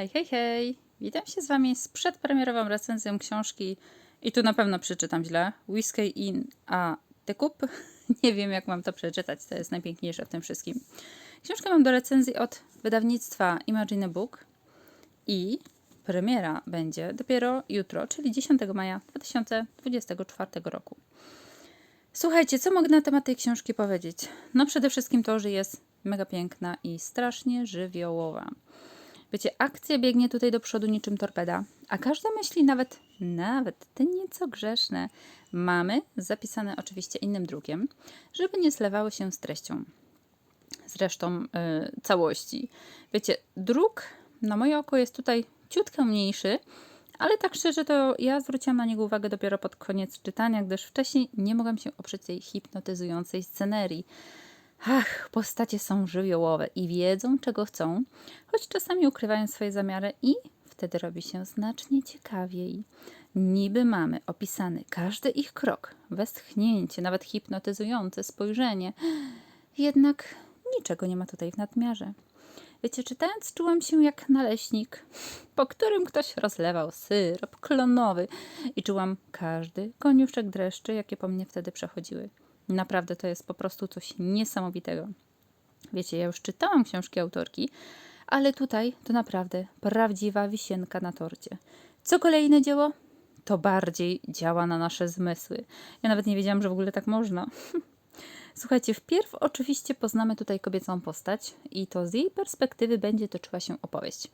Hej, hej, hej! Witam się z Wami z przedpremierową recenzją książki i tu na pewno przeczytam źle. Whiskey in a The Cup. Nie wiem, jak mam to przeczytać, to jest najpiękniejsze w tym wszystkim. Książkę mam do recenzji od wydawnictwa Imagine Book i premiera będzie dopiero jutro, czyli 10 maja 2024 roku. Słuchajcie, co mogę na temat tej książki powiedzieć? No przede wszystkim to, że jest mega piękna i strasznie żywiołowa. Wiecie, akcja biegnie tutaj do przodu niczym torpeda, a każda myśli, nawet, nawet te nieco grzeszne, mamy zapisane oczywiście innym drukiem, żeby nie zlewały się z treścią, z resztą y, całości. Wiecie, druk na moje oko jest tutaj ciutkę mniejszy, ale tak szczerze to ja zwróciłam na niego uwagę dopiero pod koniec czytania, gdyż wcześniej nie mogłam się oprzeć tej hipnotyzującej scenerii. Ach, postacie są żywiołowe i wiedzą, czego chcą, choć czasami ukrywają swoje zamiary i wtedy robi się znacznie ciekawiej. Niby mamy opisany każdy ich krok, westchnięcie, nawet hipnotyzujące spojrzenie, jednak niczego nie ma tutaj w nadmiarze. Wiecie, czytając czułam się jak naleśnik, po którym ktoś rozlewał syrop klonowy i czułam każdy koniuszek dreszczy, jakie po mnie wtedy przechodziły. Naprawdę to jest po prostu coś niesamowitego. Wiecie, ja już czytałam książki autorki, ale tutaj to naprawdę prawdziwa wisienka na torcie. Co kolejne dzieło? To bardziej działa na nasze zmysły. Ja nawet nie wiedziałam, że w ogóle tak można. Słuchajcie, wpierw oczywiście poznamy tutaj kobiecą postać i to z jej perspektywy będzie toczyła się opowieść.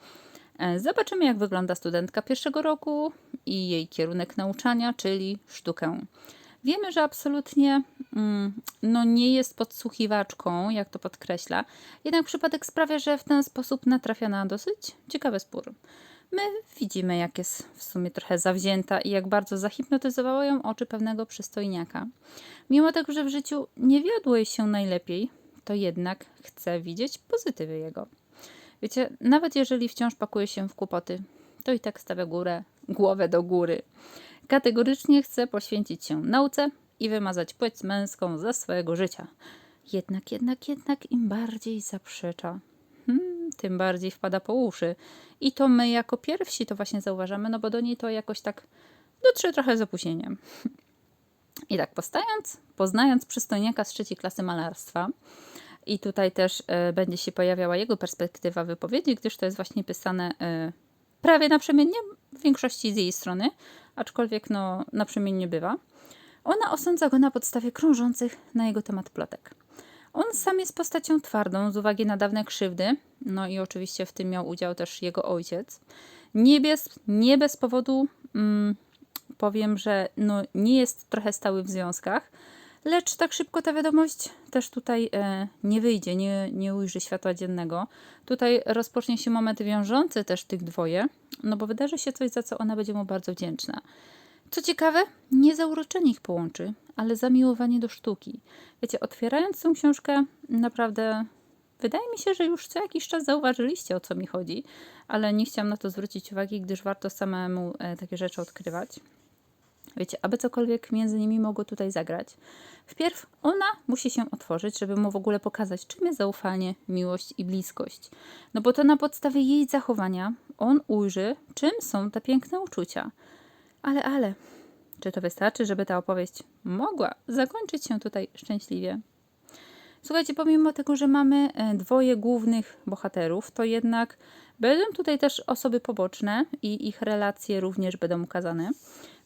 E, Zobaczymy, jak wygląda studentka pierwszego roku i jej kierunek nauczania, czyli sztukę. Wiemy, że absolutnie mm, no nie jest podsłuchiwaczką, jak to podkreśla, jednak przypadek sprawia, że w ten sposób natrafia na dosyć ciekawy spór. My widzimy, jak jest w sumie trochę zawzięta i jak bardzo zahipnotyzowały ją oczy pewnego przystojniaka. Mimo tego, że w życiu nie wiodło jej się najlepiej, to jednak chce widzieć pozytywy jego. Wiecie, nawet jeżeli wciąż pakuje się w kłopoty, to i tak stawia górę, głowę do góry. Kategorycznie chce poświęcić się nauce i wymazać płeć męską ze swojego życia. Jednak, jednak, jednak im bardziej zaprzecza, hmm, tym bardziej wpada po uszy. I to my jako pierwsi to właśnie zauważamy, no bo do niej to jakoś tak dotrze trochę z opóźnieniem. I tak postając, poznając przystojniaka z trzeciej klasy malarstwa, i tutaj też e, będzie się pojawiała jego perspektywa wypowiedzi, gdyż to jest właśnie pisane e, prawie naprzemiennie, w większości z jej strony, aczkolwiek no, naprzemiennie bywa. Ona osądza go na podstawie krążących na jego temat plotek. On sam jest postacią twardą z uwagi na dawne krzywdy, no i oczywiście w tym miał udział też jego ojciec. Nie bez, nie bez powodu mm, powiem, że no, nie jest trochę stały w związkach, lecz tak szybko ta wiadomość też tutaj e, nie wyjdzie, nie, nie ujrzy światła dziennego. Tutaj rozpocznie się moment wiążący też tych dwoje, no bo wydarzy się coś, za co ona będzie mu bardzo wdzięczna. Co ciekawe, nie zauroczenie ich połączy, ale zamiłowanie do sztuki. Wiecie, otwierając tę książkę, naprawdę wydaje mi się, że już co jakiś czas zauważyliście, o co mi chodzi, ale nie chciałam na to zwrócić uwagi, gdyż warto samemu e, takie rzeczy odkrywać. Wiecie, aby cokolwiek między nimi mogło tutaj zagrać. Wpierw ona musi się otworzyć, żeby mu w ogóle pokazać, czym jest zaufanie, miłość i bliskość. No bo to na podstawie jej zachowania on ujrzy, czym są te piękne uczucia. Ale, ale, czy to wystarczy, żeby ta opowieść mogła zakończyć się tutaj szczęśliwie? Słuchajcie, pomimo tego, że mamy e, dwoje głównych bohaterów, to jednak będą tutaj też osoby poboczne i ich relacje również będą ukazane.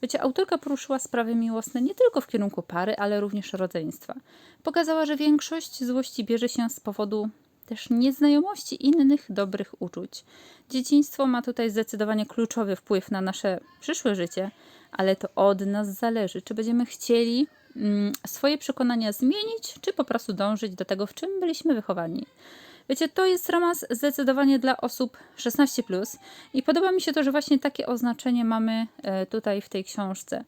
Wiecie, autorka poruszyła sprawy miłosne nie tylko w kierunku pary, ale również rodzeństwa. Pokazała, że większość złości bierze się z powodu też nieznajomości innych dobrych uczuć. Dzieciństwo ma tutaj zdecydowanie kluczowy wpływ na nasze przyszłe życie, ale to od nas zależy, czy będziemy chcieli mm, swoje przekonania zmienić, czy po prostu dążyć do tego, w czym byliśmy wychowani. Wiecie, to jest romans zdecydowanie dla osób 16 i podoba mi się to, że właśnie takie oznaczenie mamy e, tutaj w tej książce.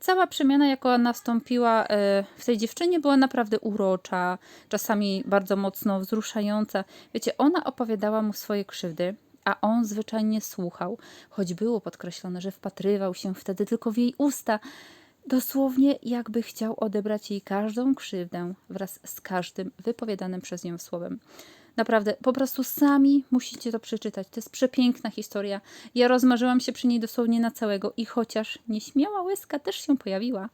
Cała przemiana, jaka nastąpiła e, w tej dziewczynie, była naprawdę urocza, czasami bardzo mocno wzruszająca. Wiecie, ona opowiadała mu swoje krzywdy, a on zwyczajnie słuchał, choć było podkreślone, że wpatrywał się wtedy tylko w jej usta. Dosłownie jakby chciał odebrać jej każdą krzywdę wraz z każdym wypowiadanym przez nią słowem. Naprawdę, po prostu sami musicie to przeczytać. To jest przepiękna historia. Ja rozmarzyłam się przy niej dosłownie na całego i chociaż nieśmiała łezka też się pojawiła,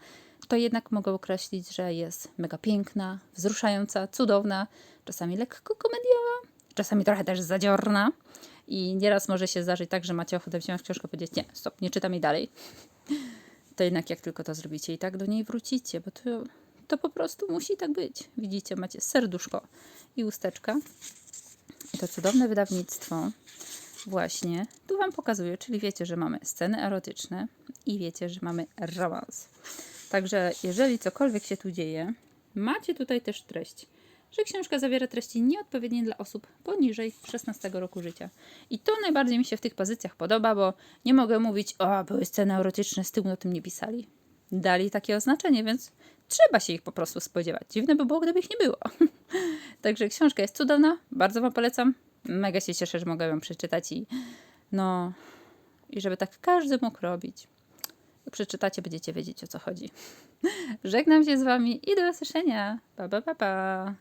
to jednak mogę określić, że jest mega piękna, wzruszająca, cudowna, czasami lekko komediowa, czasami trochę też zadziorna. I nieraz może się zdarzyć tak, że macie ochotę wziąć książkę i powiedzieć, nie, stop, nie czytam jej dalej. To jednak jak tylko to zrobicie i tak do niej wrócicie, bo to, to po prostu musi tak być. Widzicie, macie serduszko i usteczka. To cudowne wydawnictwo właśnie tu Wam pokazuję, czyli wiecie, że mamy sceny erotyczne i wiecie, że mamy romans. Także jeżeli cokolwiek się tu dzieje, macie tutaj też treść, że książka zawiera treści nieodpowiednie dla osób poniżej 16 roku życia. I to najbardziej mi się w tych pozycjach podoba, bo nie mogę mówić, o, były sceny erotyczne, z tyłu o tym nie pisali. Dali takie oznaczenie, więc trzeba się ich po prostu spodziewać. Dziwne by było, gdyby ich nie było. Także książka jest cudowna, bardzo Wam polecam. Mega się cieszę, że mogę ją przeczytać i no, i żeby tak każdy mógł robić. Przeczytacie, będziecie wiedzieć o co chodzi. Żegnam się z Wami i do usłyszenia. Pa, pa, pa, pa.